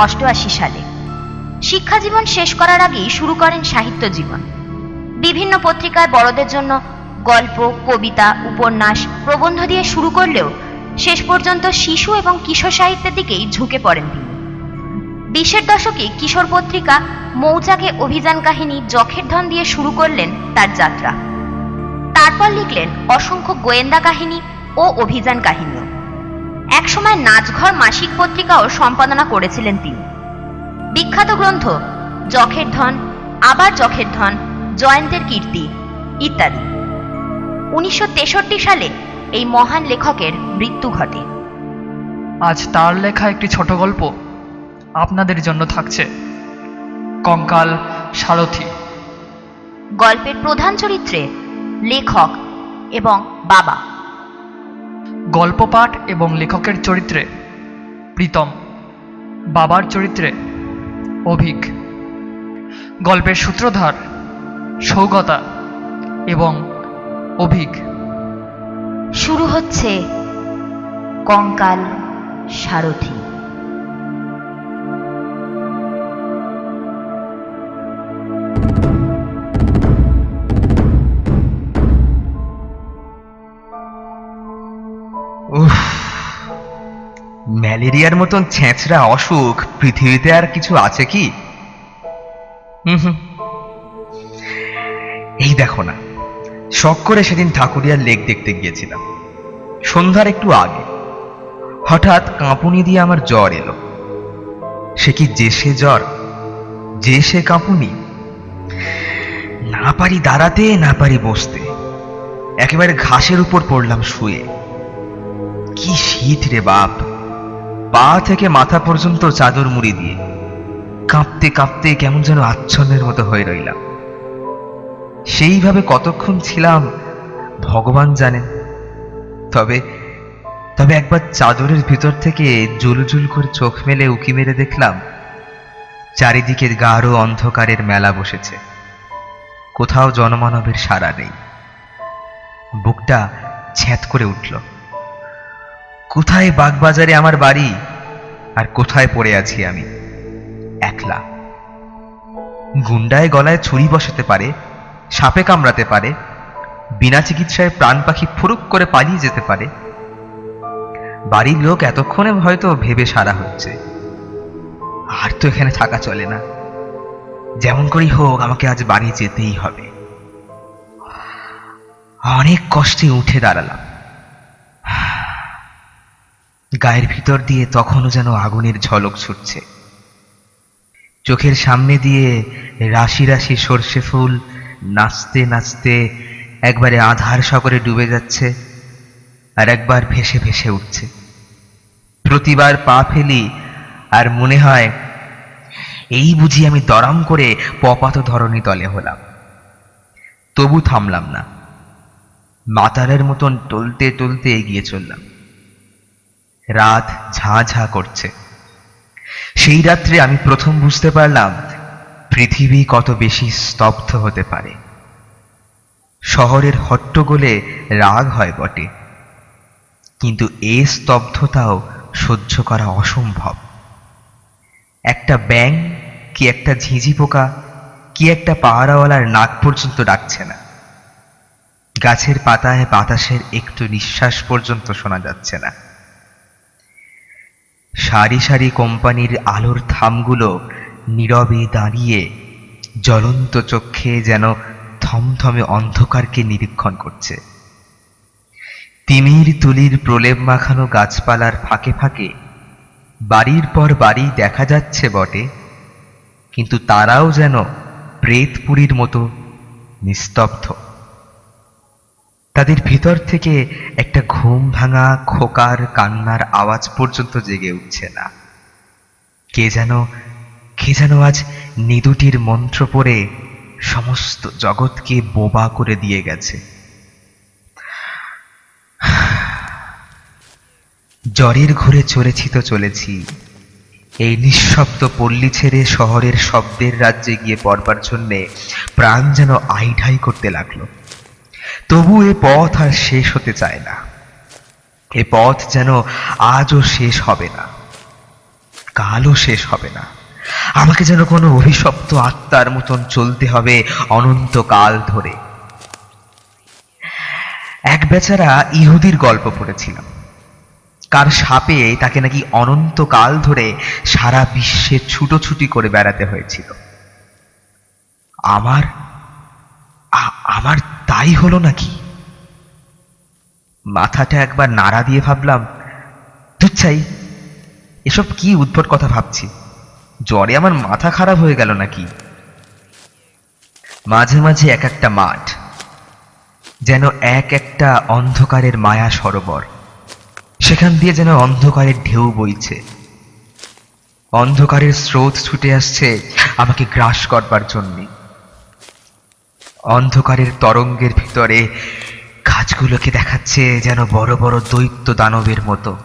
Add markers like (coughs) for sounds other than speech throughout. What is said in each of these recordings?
অষ্টআশি সালে। শিক্ষা জীবন শেষ করার আগেই শুরু করেন সাহিত্য জীবন। বিভিন্ন পত্রিকায় বড়দের জন্য গল্প, কবিতা, উপন্যাস, প্রবন্ধ দিয়ে শুরু করলেও শেষ পর্যন্ত শিশু এবং কিশোর সাহিত্যের দিকেই ঝুঁকে পড়েন তিনি। বিশের দশকে কিশোর পত্রিকা মৌচাকে অভিযান কাহিনী যখের ধন দিয়ে শুরু করলেন তার যাত্রা। তারপর লিখলেন অসংখ্য গোয়েন্দা কাহিনী ও অভিযান কাহিনীও। একসময় নাচঘর মাসিক পত্রিকাও সম্পাদনা করেছিলেন তিনি। বিখ্যাত গ্রন্থ যখের ধন আবার যখের ধন জয়ন্তের কীর্তি ইত্যাদি। উনিশশো তেষট্টি সালে এই মহান লেখকের মৃত্যু ঘটে। আজ তার লেখা একটি ছোট গল্প আপনাদের জন্য থাকছে। কঙ্কাল সারথি। গল্পের প্রধান চরিত্রে লেখক এবং বাবা। গল্প পাঠ এবং লেখকের চরিত্রে প্রীতম, বাবার চরিত্রে অভিক। গল্পের সূত্রধার সৌগতা এবং অভিক। শুরু হচ্ছে কঙ্কাল সারথি। ম্যালেরিয়ার মতন ছেঁচড়া অসুখ পৃথিবীতে আর কিছু আছে কি? এই দেখো না, শখ করে সেদিন ঠাকুরিয়ার লেক দেখতে গিয়েছিলাম। সন্ধ্যার একটু আগে। হঠাৎ কাঁপুনি দিয়ে আমার জ্বর এলো। সে কি যে সে জ্বর, যে সে কাঁপুনি? না পারি দাঁড়াতে, না পারি বসতে। একেবারে ঘাসের উপর পড়লাম শুয়ে। কি শীত রে বাপ! পা থেকে মাথা পর্যন্ত চাদর মুড়ি দিয়ে কাঁপতে কাঁপতে কেমন যেন আচ্ছন্নের মতো হয়ে রইলাম। সেইভাবে কতক্ষণ ছিলাম, ভগবান জানেন। তবে তবে একবার চাদরের ভিতর থেকে জুলজুল করে চোখ মেলে উকি মেরে দেখলাম চারিদিকে গাঢ় অন্ধকারের মেলা বসেছে। কোথাও জনমানবের সাড়া নেই। বুকটা ছ্যাঁত করে উঠল। কোথায় বাগবাজারে আমার বাড়ি? আর কোথায় পড়ে আছি আমি? একলা। গুন্ডায় গলায় ছুরি বসাতে পারে, সাপে কামড়াতে পারে, বিনা চিকিৎসায় প্রাণ পাখি ফুরুক করে পালিয়ে যেতে পারে। বাড়ির লোক এতক্ষণে হয়তো ভেবে সারা হচ্ছে। আর তো এখানে থাকা চলে না। যেমন করেই হোক, আমাকে আজ বাড়ি যেতেই হবে। অনেক কষ্টে উঠে দাঁড়ালাম। গায়ের ভিতর দিয়ে তখনও যেন আগুনের ঝলক ছুটছে। চোখের সামনে দিয়ে রাশি রাশি সর্ষে ফুল নাচতে নাচতে একবারে আধার সাগরে ডুবে যাচ্ছে আর একবার ভেসে ভেসে উঠছে। প্রতিবার পা ফেলি আর মনে হয়, এই বুঝি আমি দরাম করে পপাত ধরণী তলে হলাম। তবু থামলাম না। মাতারের মতন টলতে টলতে এগিয়ে চললাম। রাত ঝাঁ ঝাঁ করছে। সেই রাত্রে আমি প্রথম বুঝতে পারলাম, পৃথিবী কত বেশি স্তব্ধ হতে পারে। শহরের হট্টগোলে রাগ হয় বটে। কিন্তু এ স্তব্ধতাও সহ্য করা অসম্ভব। একটা ব্যাং কি একটা ঝিঁঝি পোকা, কি একটা পাহারাওয়ালার নাক পর্যন্ত ডাকছে না। গাছের পাতায় বাতাসের একটু নিঃশ্বাস পর্যন্ত শোনা যাচ্ছে না। সারি সারি কোম্পানির আলোর থামগুলো নীরবে দাঁড়িয়ে জ্বলন্ত চক্ষে যেন থমথমে অন্ধকারকে নিরীক্ষণ করছে। তিমির তুলির প্রলেপ মাখানো গাছপালার ফাঁকে ফাঁকে বাড়ির পর বাড়ি দেখা যাচ্ছে বটে, কিন্তু তারাও যেন প্রেতপুরীর মতো নিস্তব্ধ। তাদের ভিতর থেকে একটা ঘুম ভাঙা, খোকার, কান্নার আওয়াজ পর্যন্ত জেগে উঠছে না। কে যেন কে যেন আজ নিদুটির মন্ত্র পড়ে সমস্ত জগৎকে বোবা করে দিয়ে গেছে। জ্বরের ঘুরে চলেছি তো চলেছি। এই নিঃশব্দ পল্লী ছেড়ে শহরের শব্দের রাজ্যে গিয়ে পড়বার জন্যে প্রাণ যেন আইঢাই করতে লাগল। তবু এ পথ আর শেষ হতে চায় না। এ পথ যেন আজও শেষ হবে না। কালও শেষ হবে না। আমাকে যেন কোনো অভিশপ্ত আত্মার মতন চলতে হবে অনন্তকাল ধরে। এক বেচারা ইহুদির গল্প পড়েছিলাম কার সাপে তাকে নাকি অনন্তকাল ধরে সারা বিশ্বে ছুটোছুটি করে বেড়াতে হয়েছিল। আমার আমার তাই হলো নাকি? মাথাটা একবার নাড়া দিয়ে ভাবলাম তুচ্ছাই এসব কি উদ্ভট কথা ভাবছি? জ্বরে আমার মাথা খারাপ হয়ে গেল নাকি? মাঝে মাঝে এক একটা মাঠ যেন এক একটা অন্ধকারের মায়া সরোবর, সেখান দিয়ে যেন অন্ধকারের ঢেউ বইছে। অন্ধকারের স্রোত ছুটে আসছে আমাকে গ্রাস করবার জন্যে। অন্ধকারের তরঙ্গের ভিতরে গাছগুলোকে দেখাচ্ছে যেন বড় বড় দৈত্য দানবের মতো।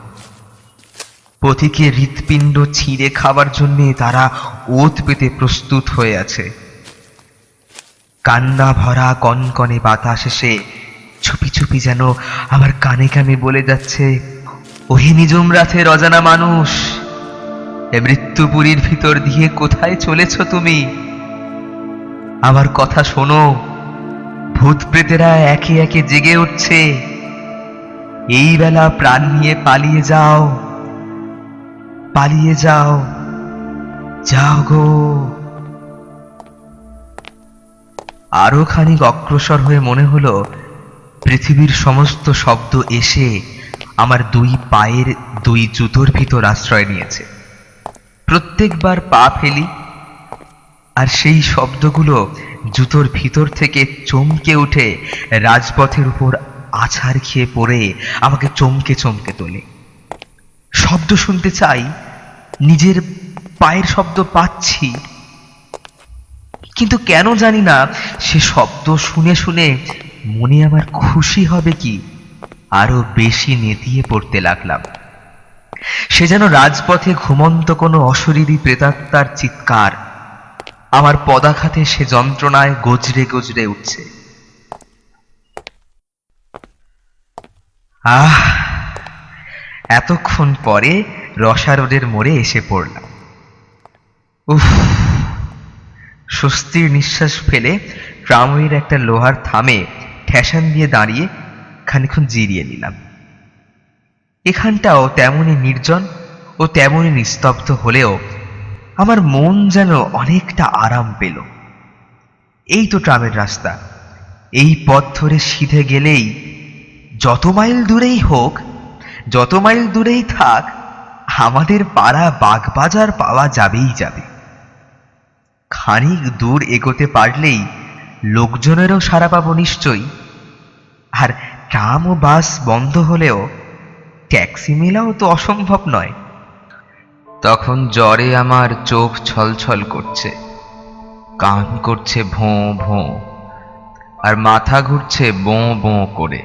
পথিকে হৃৎপিণ্ড ছিঁড়ে খাবার জন্য তারা ওত পেতে প্রস্তুত হয়ে আছে। কান্না ভরা কনকনে বাতাস এসে চুপি চুপি যেন আমার কানে কানে বলে যাচ্ছে, ওহে নিজুম রাতের অজানা মানুষ, এ মৃত্যুপুরীর ভিতর দিয়ে কোথায় চলেছ তুমি? আমার কথা শোনো। ভূত প্রেতেরা একে একে জেগে উঠছে। এই বেলা প্রাণ নিয়ে পালিয়ে যাও। পালিয়ে যাও। যাও গো। আরও খানিক অগ্রসর হয়ে মনে হলো, পৃথিবীর সমস্ত শব্দ এসে আমার দুই পায়ের দুই জুতোর ভিতর আশ্রয় নিয়েছে। প্রত্যেকবার পা ফেলি আর সেই শব্দগুলো জুতোর ভিতর থেকে চমকে উঠে রাজপথের উপর আছাড় খেয়ে পড়ে আমাকে চমকে চমকে তোলে। শব্দ শুনতে চাই, নিজের পায়ের শব্দ পাচ্ছি। কিন্তু কেন জানি না, সে শব্দ শুনে শুনে মনে আমার খুশি হবে কি, আরও বেশি নেতিয়ে পড়তে লাগলাম। সে যেন রাজপথে ঘুমন্ত কোনো অশরীরী প্রেতাত্মার চিৎকার আমার পদাঘাতে সে যন্ত্রণায় গজরে গজরে উঠছে। আহ, এতক্ষণ পরে রসা রোডের মোড়ে এসে পড়লাম। উফ, স্বস্তির নিঃশ্বাস ফেলে ট্রামওয়ের একটা লোহার থামে ঠেসান দিয়ে দাঁড়িয়ে খানিক্ষণ জিরিয়ে নিলাম। এখানটাও তেমনই নির্জন ও তেমনই নিস্তব্ধ হলেও আমার মন যেন অনেকটা আরাম পেল। এই তো ট্রামের রাস্তা। এই পথ ধরে সিধে গেলেই যত মাইল দূরেই হোক, যত মাইল দূরেই থাক, আমাদের পাড়া বাগবাজার পাওয়া যাবেই যাবে। খানিক দূর এগোতে পারলেই লোকজনেরও সারা পাবো নিশ্চয়ই। আর ট্রাম ও বাস বন্ধ হলেও ট্যাক্সি মেলাও তো অসম্ভব নয়। তখন জ্বরে আমার চোখ ছলছল করছে, কান করছে ভোঁ ভোঁ, আর মাথা ঘুরছে বোঁ বোঁ করে।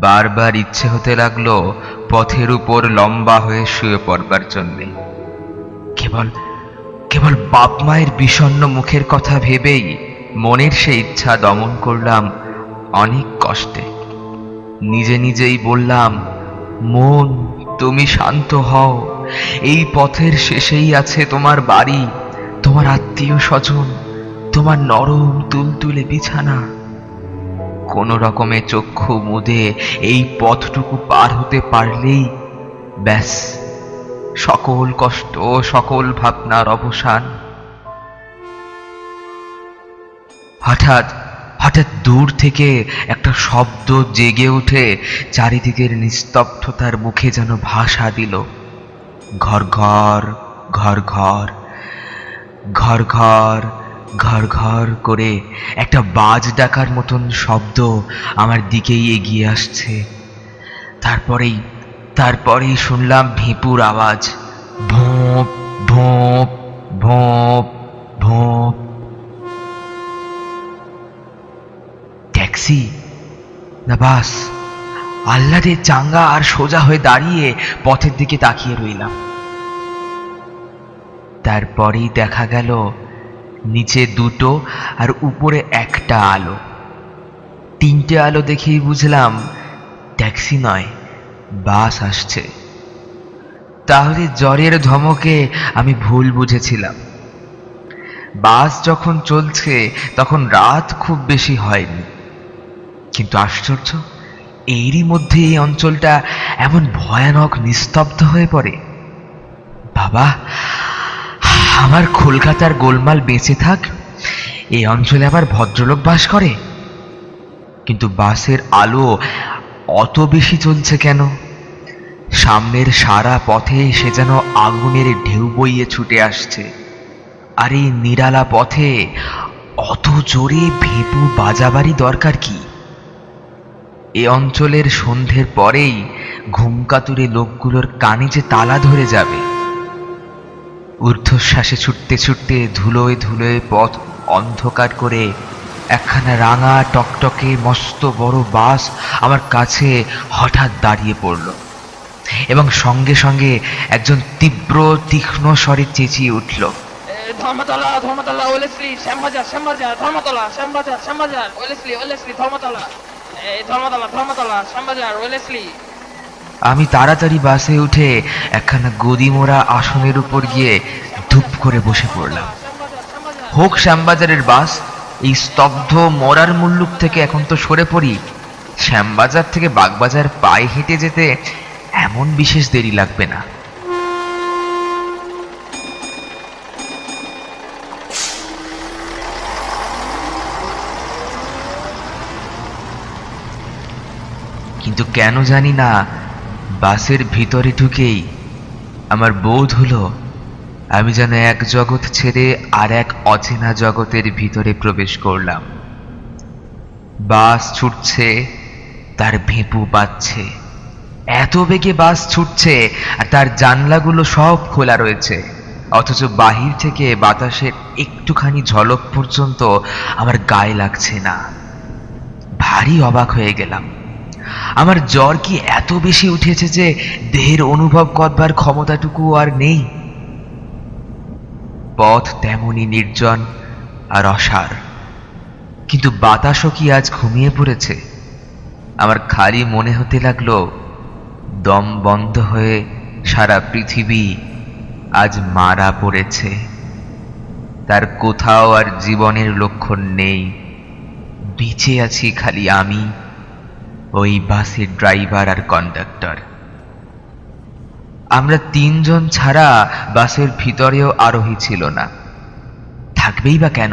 বারবার ইচ্ছে হতে লাগল পথের উপর লম্বা হয়ে শুয়ে পড়বার জন্যে। কেবল কেবল বাপ মায়ের বিষণ্ণ মুখের কথা ভেবেই মনের সে ইচ্ছা দমন করলাম অনেক কষ্টে। নিজে নিজেই বললাম, মন তুমি শান্ত হও। এই পথের শেষেই আছে তোমার বাড়ি, তোমার আত্মীয় স্বজন, তোমার নরম তুলতুলে বিছানা। কোন রকমে চক্ষু মুদে এই পথটুকু পার হতে পারলেই ব্যাস, সকল কষ্ট, সকল ভাবনার অবসান। হঠাৎ হঠাৎ দূর থেকে একটা শব্দ জেগে উঠে চারিদিকের নিস্তব্ধতার মুখে যেন ভাষা দিল। ঘর ঘর ঘর ঘর ঘর ঘর ঘর ঘর করে একটা বাজ ডাকার মতন শব্দ আমার দিকেই এগিয়ে আসছে। তারপরেই তারপরেই শুনলাম ভেঁপুর আওয়াজ। ভোঁপ ভোঁপ ভোঁপ ট্যাক্সি না বাস আহ্লাদে চাঙ্গা আর সোজা হয়ে দাঁড়িয়ে পথের দিকে তাকিয়ে রইলাম। তারপরেই দেখা গেল নিচে দুটো আর উপরে একটা আলো। তিনটে আলো দেখেই বুঝলাম ট্যাক্সি নয়, বাস আসছে। তাহলে জ্বরের ধমকে আমি ভুল বুঝেছিলাম। বাস যখন চলছে, তখন রাত খুব বেশি হয়নি। কিন্তু আশ্চর্য, এরই মধ্যে এই অঞ্চলটা এমন ভয়ানক নিস্তব্ধ হয়ে পড়ে। বাবা, আমার কলকাতার গোলমাল বেঁচে থাক, এই অঞ্চলে আবার ভদ্রলোক বাস করে। কিন্তু বাসের আলো অত বেশি চলছে কেন? সামনের সারা পথে সে যেন আগুনের ঢেউ বইয়ে ছুটে আসছে। আর এই নিরালা পথে অত জোরে ভেপু বাজাবারই দরকার কি? এ অঞ্চলের সন্ধ্যের পরেই ঘুমকাতুরে লোকগুলোর কানে যে তালা ধরে যাবে। ঊর্ধ্বশ্বাসে ছুটতে ছুটতে ধুলোয় ধুলোয় পথ অন্ধকার করে একখানা রাঙা টকটকে মস্ত বড় বাস আমার কাছে হঠাৎ দাঁড়িয়ে পড়ল এবং সঙ্গে সঙ্গে একজন তীব্র, তীক্ষ্ণ স্বরে চেঁচিয়ে উঠল। ধর্মতলা ধর্মতলা ওলেসলি শ্যামবাজার শ্যামবাজার, ধর্মতলা, শ্যামবাজার শ্যামবাজার ওলেসলি ওলেসলি ধর্মতলা। আমি তাড়াতাড়ি বাসে উঠে একখানা গদিমোড়া আসনের উপর গিয়ে ধূপ করে বসে পড়লাম। হোক শ্যামবাজারের বাস, এই স্তব্ধ মরার মুল্লুক থেকে এখন তো সরে পড়ি। শ্যামবাজার থেকে বাগবাজার পায়ে হেঁটে যেতে এমন বিশেষ দেরি লাগবে না। কিন্তু কেন জানি না, বাসের ভিতরে ঢুকেই আমার বোধ হলো আমি যেন এক জগৎ ছেড়ে আর এক অচেনা জগতের ভিতরে প্রবেশ করলাম। বাস ছুটছে, তার ভেঁপু পাচ্ছে এত বেগে বাস ছুটছে, আর তার জানলাগুলো সব খোলা রয়েছে। অথচ বাহির থেকে বাতাসের একটুখানি ঝলক পর্যন্ত আমার গায়ে লাগছে না। ভারী অবাক হয়ে গেলাম। আমার জ্বর কি এত বেশি উঠেছে যে দেহের অনুভব করবার ক্ষমতাটুকু আর নেই? পথ তেমনই নির্জন আর অসার। কিন্তু বাতাসও কি আজ ঘুমিয়ে পড়েছে? আমার খালি মনে হতে লাগল, দম বন্ধ হয়ে সারা পৃথিবী আজ মারা পড়েছে। তার কোথাও আর জীবনের লক্ষণ নেই। বেঁচে আছি খালি আমি। ওই বাসের ড্রাইভার আর কন্ডাক্টর। আমরা তিনজন ছাড়া বাসের ভিতরেও আরোহী ছিল না। থাকবেই বা কেন?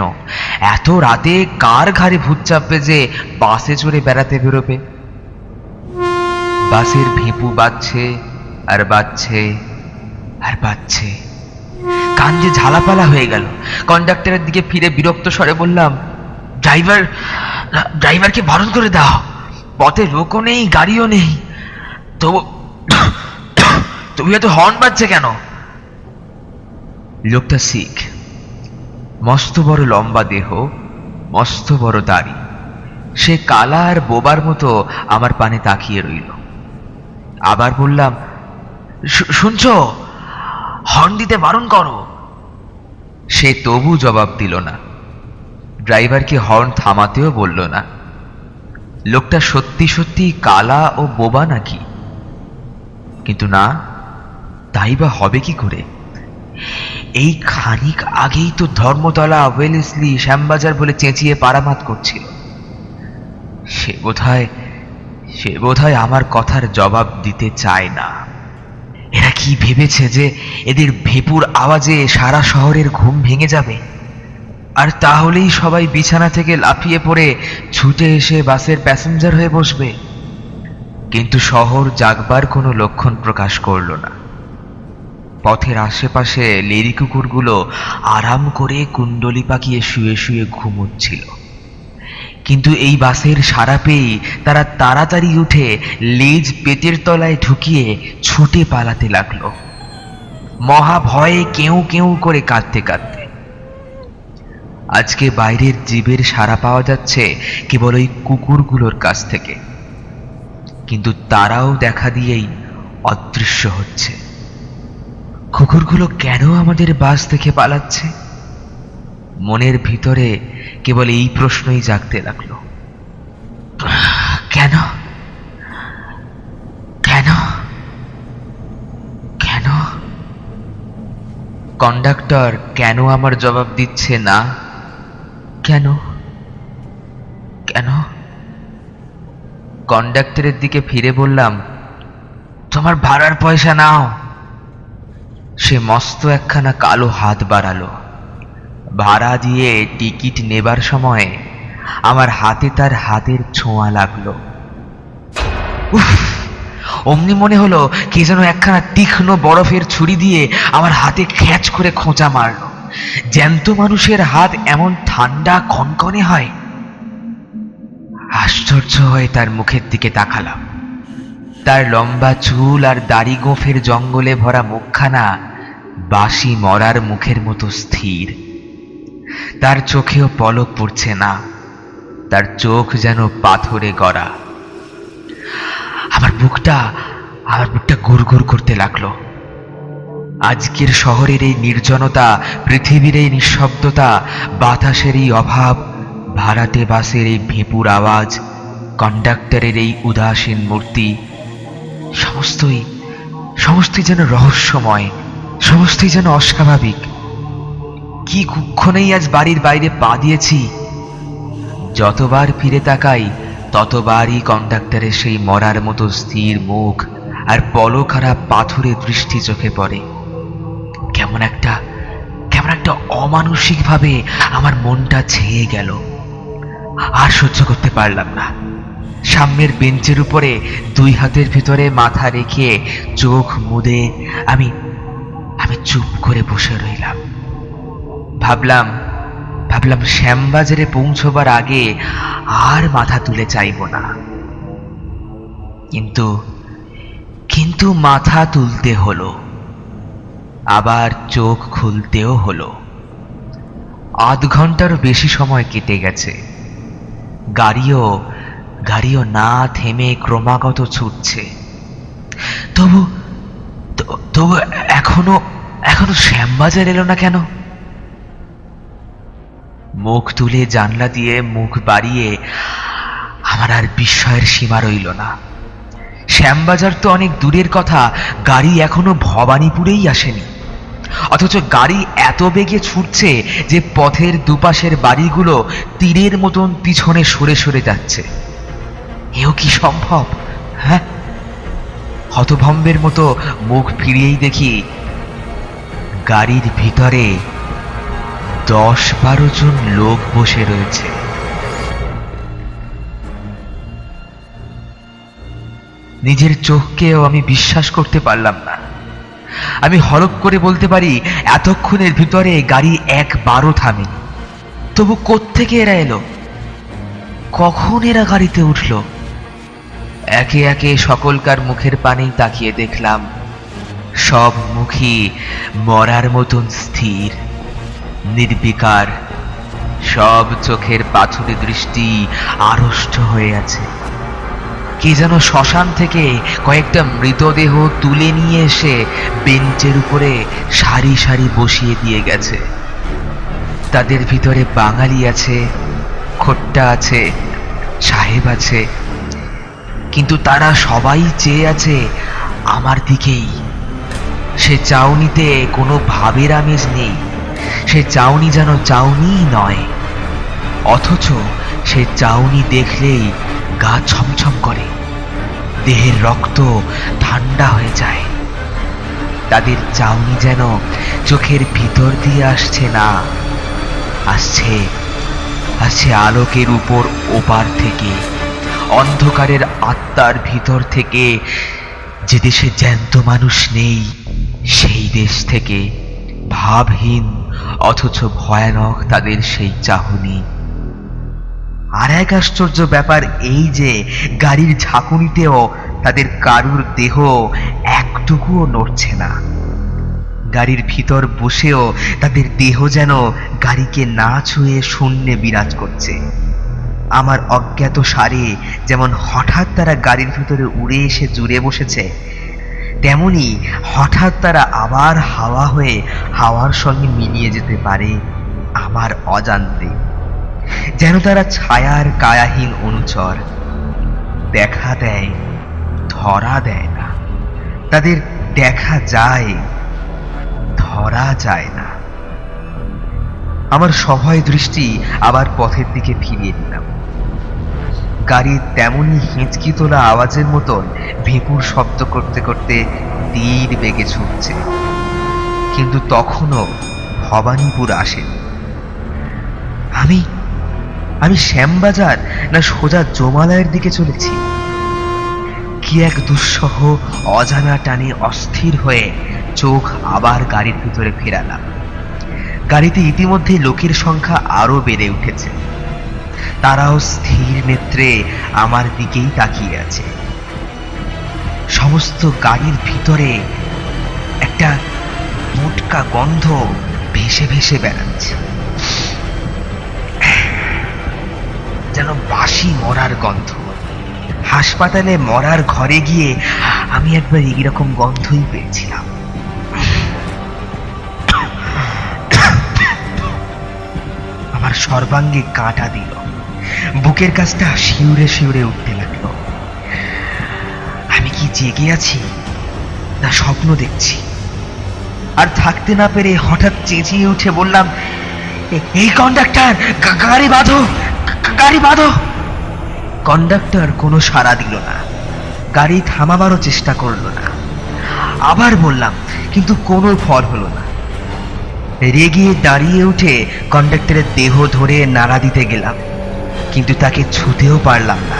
এত রাতে কার ঘাড়ে ভূত চাপবে যে বাসে চড়ে বেড়াতে বেরোবে? বাসের ভেপু বাজছে আর বাজছে আর বাজছে। কান যে ঝালাপালা হয়ে গেল। কন্ডাক্টরের দিকে ফিরে বিরক্ত স্বরে বললাম, ড্রাইভার, ড্রাইভারকে বারণ করে দাও। পথে লোকও নেই, গাড়িও নেই। তবু (coughs) তুমি এত হর্ন বাজছে কেন? লোকটা শিখ। মস্ত বড় লম্বা দেহ, মস্ত বড় দাড়ি। সে কালা আর বোবার মতো আমার পানে তাকিয়ে রইল। আবার বললাম শুনছ? হর্ন দিতে বারণ করো। সে তবু জবাব দিল না। ড্রাইভারকে হর্ন থামাতেও বলল না। লোকটা সত্যি সত্যি কালা ও বোবা নাকি? কিন্তু না, তাই বা হবে কি করে? এই খানিক আগেই তো ধর্মতলা ওয়েলেসলি শ্যামবাজার বলে চেঁচিয়ে পারামাত করছিল। সে বোধহয় সে বোধহয় আমার কথার জবাব দিতে চায় না। এরা কি ভেবেছে যে এদের ভেপুর আওয়াজে সারা শহরের ঘুম ভেঙে যাবে? আর তাহলেই সবাই বিছানা থেকে লাফিয়ে পড়ে ছুটে এসে বাসের প্যাসেঞ্জার হয়ে বসবে। কিন্তু শহর জাগবার কোনো লক্ষণ প্রকাশ করল না। পথের আশেপাশে লেরি কুকুরগুলো আরাম করে কুণ্ডলি পাকিয়ে শুয়ে শুয়ে ঘুমোচ্ছিল। কিন্তু এই বাসের সারা পেয়ে তারা তাড়াতাড়ি উঠে লেজ পেটের তলায় ঢুকিয়ে ছুটে পালাতে লাগল। মহা ভয়ে কেউ কেউ করে কাঁদতে কাঁদতে। আজকে বাইরের জীবের সাড়া পাওয়া যাচ্ছে কেবল ওই কুকুরগুলোর কাছ থেকে। কিন্তু তারাও দেখা দিয়েই অদৃশ্য হচ্ছে। কুকুরগুলো কেন আমাদের বাস থেকে পালাচ্ছে? মনের ভিতরে কেবল এই প্রশ্নই জাগতে লাগল। কেন? কেন? কেন? কন্ডাক্টর, কেন আমার জবাব দিচ্ছে না? কেন? কেন? কন্ডাক্টরের দিকে ফিরে বললাম, তোমার ভাড়ার পয়সা নাও। সে মস্ত একখানা কালো হাত বাড়ালো। ভাড়া দিয়ে টিকিট নেবার সময় আমার হাতে তার হাতের ছোঁয়া লাগল। অমনি মনে হলো কে যেন একখানা তীক্ষ্ণ বরফের ছুরি দিয়ে আমার হাতে খ্যাচ করে খোঁচা মারলো। জ্যান্ত মানুষের হাত এমন ঠান্ডা কনকনে হয়। আশ্চর্য হয়ে তার মুখের দিকে তাকালাম। তার লম্বা চুল আর দাড়ি গোফের জঙ্গলে ভরা মুখখানা বাসি মরার মুখের মতো স্থির। তার চোখেও পলক পড়ছে না। তার চোখ যেন পাথরে গড়া। আমার বুকটা আমার বুকটা গুড় করতে লাগল। আজকের শহরের এই নির্জনতা, পৃথিবীর এই নিঃশব্দতা, বাতাসের এই অভাব ভাড়াতে বাসের এই ভেপুর আওয়াজ, কন্ডাক্টরের এই উদাসীন মূর্তি, সমস্তই সমস্তই যেন রহস্যময়, সমস্তই যেন অস্বাভাবিক। কি কুক্ষণেই আজ বাড়ির বাইরে পা দিয়েছি? যতবার ফিরে তাকাই, ততবারই কন্ডাক্টরের সেই মরার মতো স্থির মুখ আর পলখারা পাথুরে দৃষ্টি চোখে পড়ে। কেমন একটা কেমন একটা অমানসিকভাবে আমার মনটা ছেয়ে গেল। আর সহ্য করতে পারলাম না। সামনের বেঞ্চের উপরে দুই হাতের ভিতরে মাথা রেখে চোখ মুদে আমি আমি চুপ করে বসে রইলাম। ভাবলাম ভাবলাম শ্যামবাজারে পৌঁছবার আগে আর মাথা তুলে চাইব না। কিন্তু কিন্তু মাথা তুলতে হলো। আবার চোখ খুলতেও হলো। আধ ঘন্টারও বেশি সময় কেটে গেছে। গাড়িও গাড়িও না থেমে ক্রমাগত ছুটছে। তবু তবু এখনও এখনও শ্যামবাজার এলো না কেন? মুখ তুলে জানলা দিয়ে মুখ বাড়িয়ে আমার আর বিস্ময়ের সীমা রইল না। শ্যামবাজার তো অনেক দূরের কথা, গাড়ি এখনও ভবানীপুরেই আসেনি। অথচ গাড়ি এত বেগে ছুটছে যে পথের দুপাশের বাড়িগুলো তীরের মতন পিছনে সরে সরে যাচ্ছে। এও কি সম্ভব হ্যাঁ? হতভম্বের মতো মুখ ফিরিয়েই দেখি, গাড়ির ভিতরে দশ বারো জন লোক বসে রয়েছে। নিজের চোখকেও আমি বিশ্বাস করতে পারলাম না। আমি হলপ করে বলতে পারি, এতক্ষণের ভিতরে গাড়ি একবারও থামেনি। তবু কোত্থেকে এরা এলো? কখন এরা গাড়িতে উঠল? একে একে সকলকার মুখের পানি তাকিয়ে দেখলাম, সব মুখই মরার মতন স্থির, নির্বিকার, সব চোখের পাথুরে দৃষ্টি আড়ষ্ট হয়ে আছে। কে যেন শ্মশান থেকে কয়েকটা মৃতদেহ তুলে নিয়ে এসে বেঞ্চের উপরে সারি সারি বসিয়ে দিয়ে গেছে। তাদের ভিতরে বাঙালি আছে, খোট্টা আছে, সাহেব আছে। কিন্তু তারা সবাই চেয়ে আছে আমার দিকেই। সে চাউনিতে কোনো ভাবের আমেজ নেই। সে চাউনি যেন চাউনিই নয়। অথচ সে চাউনি দেখলেই গা ছমছম করে। দেহের রক্ত ঠান্ডা হয়ে যায়। তাদের চাউনি যেন চোখের ভিতর দিয়ে আসছে না। আসছে আসছে আলোকের উপর ওপার থেকে, অন্ধকারের আত্মার ভিতর থেকে। যে দেশে জ্যান্ত মানুষ নেই, সেই দেশ থেকে। ভাবহীন, অথচ ভয়ানক তাদের সেই চাহনি। আর এক আশ্চর্য ব্যাপার এই যে, গাড়ির ঝাঁকুনিতেও তাদের কারুর দেহ একটুকুও নড়ছে না। গাড়ির ভিতর বসেও তাদের দেহ যেন গাড়িকে না ছুঁয়ে শূন্যে বিরাজ করছে। আমার অজ্ঞাত সারে যেমন হঠাৎ তারা গাড়ির ভিতরে উড়ে এসে জুড়ে বসেছে, তেমনি হঠাৎ তারা আবার হাওয়া হয়ে হাওয়ার সঙ্গে মিলিয়ে যেতে পারে আমার অজান্তে। যেন তারা ছায়ার কায়াহীন অনুচর। দেখা দেয়, ধরা দেয় না। তাদের দেখা যায়, ধরা যায় না। আমার সভয় দৃষ্টি আবার পথের দিকে ফিরিয়ে দিলাম গাড়ি তেমনই হেঁচকি তোলা আওয়াজের মতন ভেপুর শব্দ করতে করতে তীর বেগে ছুটছে। কিন্তু তখনও ভবানীপুর আসেনি। আমি আমি শ্যামবাজার না সোজা জমালয়ের দিকে চলেছি। কি এক দুঃসহ অজানা টানে অস্থির হয়ে চোখ আবার গাড়ির ভিতরে ফেরালাম। গাড়িতে ইতিমধ্যে লোকের সংখ্যা আরও বেড়ে উঠেছে। তারাও স্থির নেত্রে আমার দিকেই তাকিয়ে আছে। সমস্ত গাড়ির ভিতরে একটা মোটকা গন্ধ ভেসে ভেসে বেড়াচ্ছে। বাসি মরার গন্ধ। হাসপাতালে মরার ঘরে গিয়ে আমি একবার এইরকম গন্ধই পেয়েছিলাম। আমার সর্বাঙ্গে কাঁটা দিল। বুকের কাছটা শিউরে শিউরে উঠতে লাগল। আমি কি জেগে আছি? না স্বপ্ন দেখছি। আর থাকতে না পেরে হঠাৎ চেঁচিয়ে উঠে বললাম এই কন্ডাক্টর গাড়ি বাঁধো গাড়ি বাঁধো। কন্ডাক্টর কোনো সাড়া দিল না। গাড়ি থামাবারও চেষ্টা করল না। আবার বললাম, কিন্তু কোনো ফল হলো না। রেগে দাঁড়িয়ে উঠে কন্ডাক্টরের দেহ ধরে নাড়া দিতে গেলাম, কিন্তু তাকে ছুতেও পারলাম না।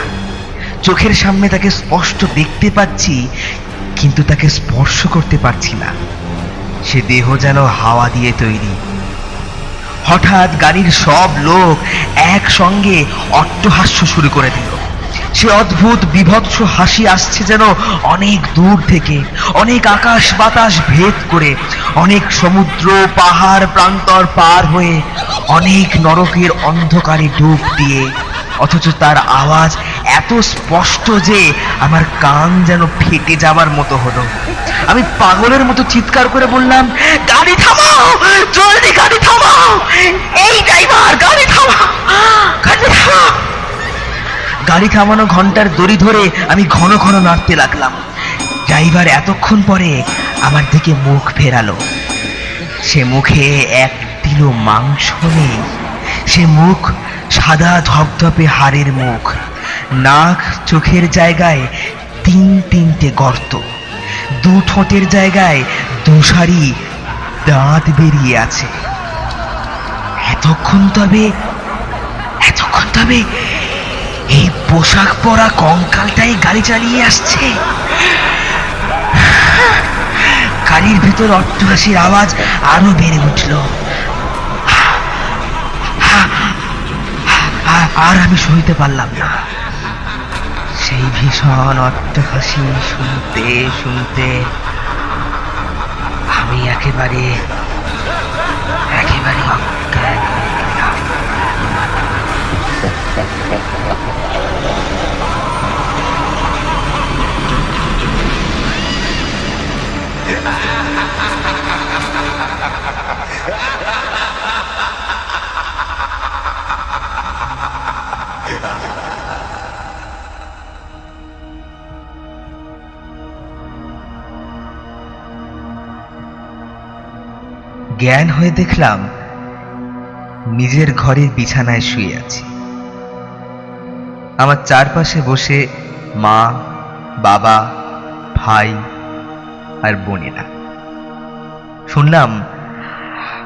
চোখের সামনে তাকে স্পষ্ট দেখতে পাচ্ছি, কিন্তু তাকে স্পর্শ করতে পারছি না। সে দেহ যেন হাওয়া দিয়ে তৈরি। হঠাৎ গাড়ির সব লোক একসঙ্গে অট্টহাস্য শুরু করে দিল। সে অদ্ভুত বিভৎস হাসি আসছে যেন অনেক দূর থেকে, অনেক আকাশ বাতাস ভেদ করে, অনেক সমুদ্র পাহাড় প্রান্তর পার হয়ে অনেক নরকের অন্ধকারে ডুব দিয়ে, অথচ তার আওয়াজ এত স্পষ্ট যে আমার কান যেন ফেটে যাবার মতো হলো। আমি পাগলের মতো চিৎকার করে বললাম, গাড়ি থামাও! জলদি গাড়ি থামাও! এই ড্রাইভার, গাড়ি থামাও গাড়ি থামাও গাড়ি থামানো ঘণ্টার দড়ি ধরে আমি ঘন ঘন নাড়তে লাগলাম। ড্রাইভার এতক্ষণ পরে আমার দিকে মুখ ফেরালো। সে মুখে এক তিলো মাংস নেই। সে মুখ সাদা ধপধপে হাড়ের মুখ। নাক চোখের জায়গায় তিন তিনটে গর্ত। দু ঠোঁটের জায়গায় দুসারি দাঁত বেরিয়ে আছে। এতক্ষণ তবে এতক্ষণ তবে এই পোশাক পরা কঙ্কালটাই গাড়ি চালিয়ে আসছে। গাড়ির ভিতর অট্টহাসির আওয়াজ আরও বেড়ে উঠল। আর আমি সইতে পারলাম না। সেই ভীষণ অট্টহাসি শুনতে শুনতে আমি একেবারে একেবারে অজ্ঞান হয়ে গেলাম। জ্ঞান হয়ে দেখলাম নিজের ঘরের বিছানায় শুয়ে আছি। আমার চারপাশে বসে মা, বাবা, ভাই আর বোনেরা। শুনলাম,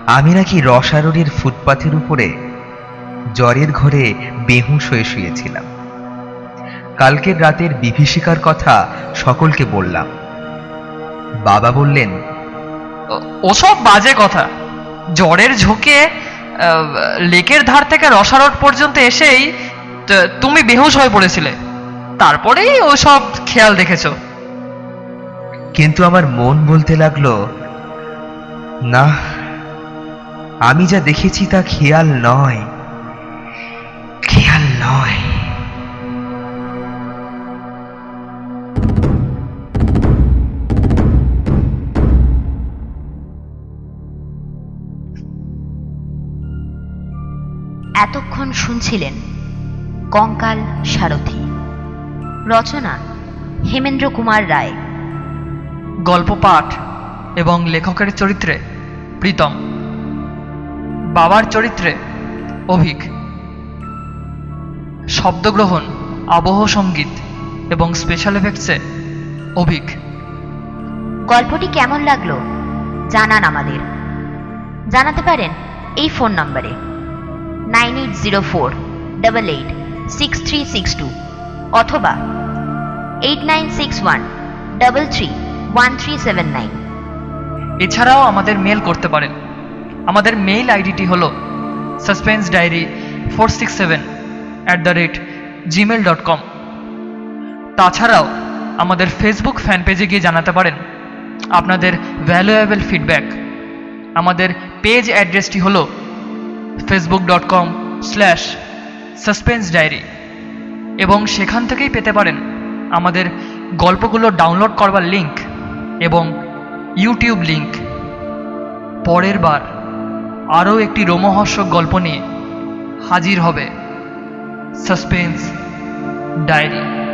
আমি নাকি রসারোড়ির ফুটপাথের উপরে জ্বরের ঘরে বেহুশ হয়ে শুয়েছিলাম। কালকের রাতের বিভীষিকার কথা সকলকে বললাম। বাবা বললেন ওসব বাজে কথা। জ্বরের ঝোঁকে লেকের ধার থেকে রসারট পর্যন্ত এসেই তুমি বেহুশ হয়ে পড়েছিলে। তারপরেই ওসব খেয়াল দেখেছ কিন্তু আমার মন বলতে লাগল, না, আমি যা দেখেছি তা খেয়াল নয়। খেয়াল নয়। এতক্ষণ শুনছিলেন কঙ্কাল সারথি। রচনা হেমেন্দ্র কুমার রায়। গল্প পাঠ এবং লেখকের চরিত্রে প্রীতম। বাবার চরিত্রে অভিক। শব্দগ্রহণ আবহ সংগীত এবং স্পেশাল এফেক্টসে অভিক। গল্পটি কেমন লাগল জানান আমাদের। জানাতে পারেন এই ফোন নম্বরে। Nine eight zero four double eight six three six two অথবা eight nine six one double three one three seven nine এছাড়াও আমাদের মেল করতে পারেন। আমাদের মেইল আইডিটি হল suspense diary four six seven at the rate Gmail dot com তাছাড়াও আমাদের ফেসবুক ফ্যান পেজে গিয়ে জানাতে পারেন আপনাদের ভ্যালুয়েবল ফিডব্যাক আমাদের পেজ অ্যাড্রেসটি হল Facebook dot com slash suspense diary এবং সেখান থেকেই পেতে পারেন আমাদের গল্পগুলো ডাউনলোড করবার লিংক এবং ইউটিউব লিংক পরের বার আরও একটি রোমহর্ষক গল্প নিয়ে হাজির হবে সাসপেন্স ডায়েরি